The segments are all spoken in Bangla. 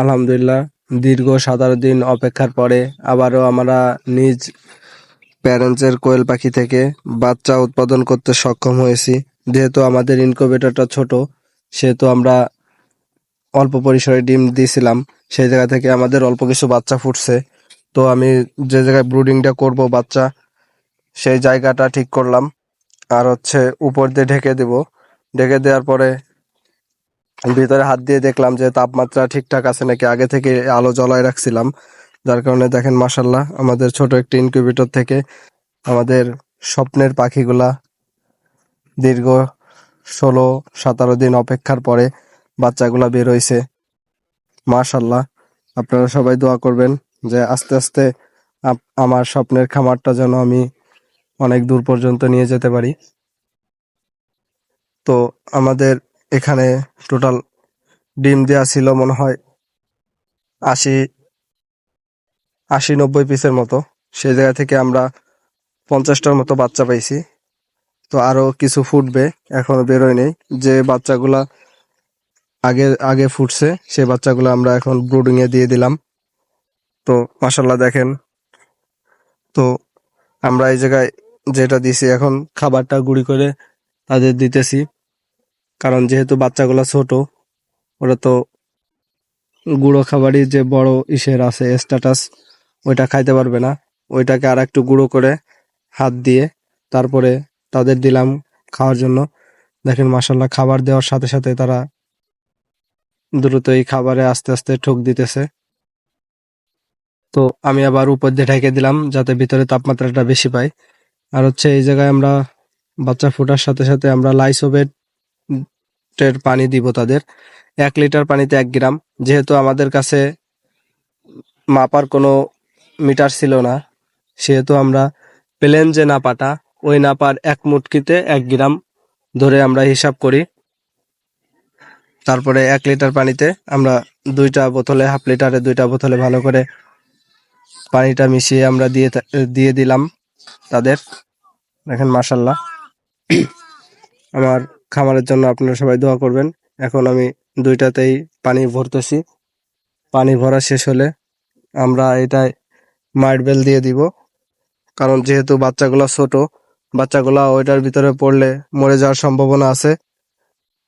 আলহামদুলিল্লাহ, দীর্ঘ সাতারো দিন অপেক্ষার পরে আবারও আমরা নিজ প্যারেন্টসের কোয়েল পাখি থেকে বাচ্চা উৎপাদন করতে সক্ষম হয়েছি। যেহেতু আমাদের ইনকিউবেটরটা ছোট, সেহেতু আমরা অল্প পরিসরে ডিম দিয়েছিলাম, সেই জায়গা থেকে আমাদের অল্প কিছু বাচ্চা ফুটছে। তো আমি যে জায়গায় ব্রুডিংটা করব বাচ্চা, সেই জায়গাটা ঠিক করলাম। আর হচ্ছে উপর দিয়ে ঢেকে দেব। ঢেকে দেওয়ার পরে ভিতরে হাত দিয়ে দেখলাম যে তাপমাত্রা ঠিকঠাক আছে নাকি? আগে থেকে আলো জ্বলায় রাখছিলাম। যার কারণে দেখেন মাসাল্লাহ আমাদের ছোট একটি ইনকিউবেটর থেকে আমাদের স্বপ্নের পাখিগুলা দীর্ঘ ষোলো, সতেরো দিন অপেক্ষার পরে বাচ্চাগুলা বের হইছে। মাশাল্লাহ আপনারা সবাই দোয়া করবেন যে আস্তে আস্তে আমার স্বপ্নের খামারটা যেন আমি অনেক দূর পর্যন্ত নিয়ে যেতে পারি। তো আমাদের এখানে টোটাল ডিম দেওয়া ছিল মনে হয় আশি আশি নব্বই পিসের মতো। সেই জায়গা থেকে আমরা পঞ্চাশটার মতো বাচ্চা পাইছি। তো আরও কিছু ফুটবে, এখনও বেরোয় নেই। যে বাচ্চাগুলা আগে আগে ফুটছে সেই বাচ্চাগুলো আমরা এখন ব্রুডিংয়ে দিয়ে দিলাম। তো মাসাল্লাহ দেখেন। তো আমরা এই জায়গায় যেটা দিছি, এখন খাবারটা গুঁড়ি করে তাদের দিতেছি। কারণ যেহেতু বাচ্চাগুলো ছোট, ওরা তো গুঁড়ো খাবারই যে বড় ইসের আছে স্ট্যাটাস ওইটা খাইতে পারবে না। ওইটাকে আর একটু গুঁড়ো করে হাত দিয়ে তারপরে তাদের দিলাম খাওয়ার জন্য। দেখেন মাসাল্লাহ খাবার দেওয়ার সাথে সাথে তারা দ্রুত এই খাবারে আস্তে আস্তে ঠোক দিতেছে। তো আমি আবার উপর দিয়ে ঢেকে দিলাম যাতে ভিতরে তাপমাত্রাটা বেশি পাই আর হচ্ছে এই জায়গায় আমরা বাচ্চা ফোটার সাথে সাথে আমরা লাইসোবেট এর পানি দিব তাদের। এক লিটার পানিতে এক গ্রাম। যেহেতু আমাদের কাছে মাপার কোনো মিটার ছিল না, সেহেতু আমরা প্লেন যে নাপাটা, ওই নাপার এক মুটকিতে এক গ্রাম ধরে আমরা হিসাব করি। তারপরে এক লিটার পানিতে আমরা দুইটা বোতলে, হাফ লিটারে দুইটা বোতলে ভালো করে পানিটা মিশিয়ে আমরা দিয়ে দিয়ে দিলাম তাদের। দেখেন মাসাল্লাহ আমার খামারের জন্য আপনারা সবাই দোয়া করবেন। এখন আমি দুইটাতেই পানি ভরতেছি। পানি ভরা শেষ হলে আমরা এটায় মাইট বেল দিয়ে দিব। কারণ যেহেতু বাচ্চাগুলা ছোট, বাচ্চাগুলা ওইটার ভিতরে পড়লে মরে যাওয়ার সম্ভাবনা আছে।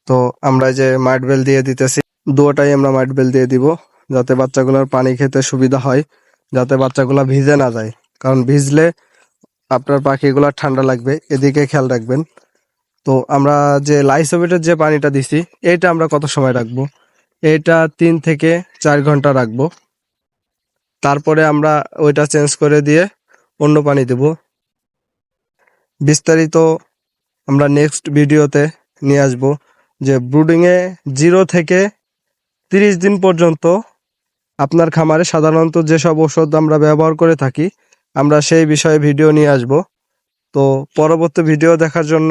তো আমরা যে মাইট বেল দিয়ে দিতেছি দুটাই আমরা মাইট বেল দিয়ে দিব যাতে বাচ্চাগুলোর পানি খেতে সুবিধা হয়, যাতে বাচ্চাগুলা ভিজে না যায়। কারণ ভিজলে আপনার পাখিগুলো ঠান্ডা লাগবে, এদিকে খেয়াল রাখবেন। তো আমরা যে লাইসোবেটের যে পানিটা দিছি এটা আমরা কত সময় রাখব? এটা তিন থেকে চার ঘণ্টা রাখব। তারপরে আমরা ওইটা চেঞ্জ করে দিয়ে অন্য পানি দেব। বিস্তারিত আমরা নেক্সট ভিডিওতে নিয়ে আসব যে ব্রুডিংয়ে জিরো থেকে তিরিশ দিন পর্যন্ত আপনার খামারে সাধারণত যেসব ওষুধ আমরা ব্যবহার করে থাকি, আমরা সেই বিষয়ে ভিডিও নিয়ে আসব। তো পরবর্তী ভিডিও দেখার জন্য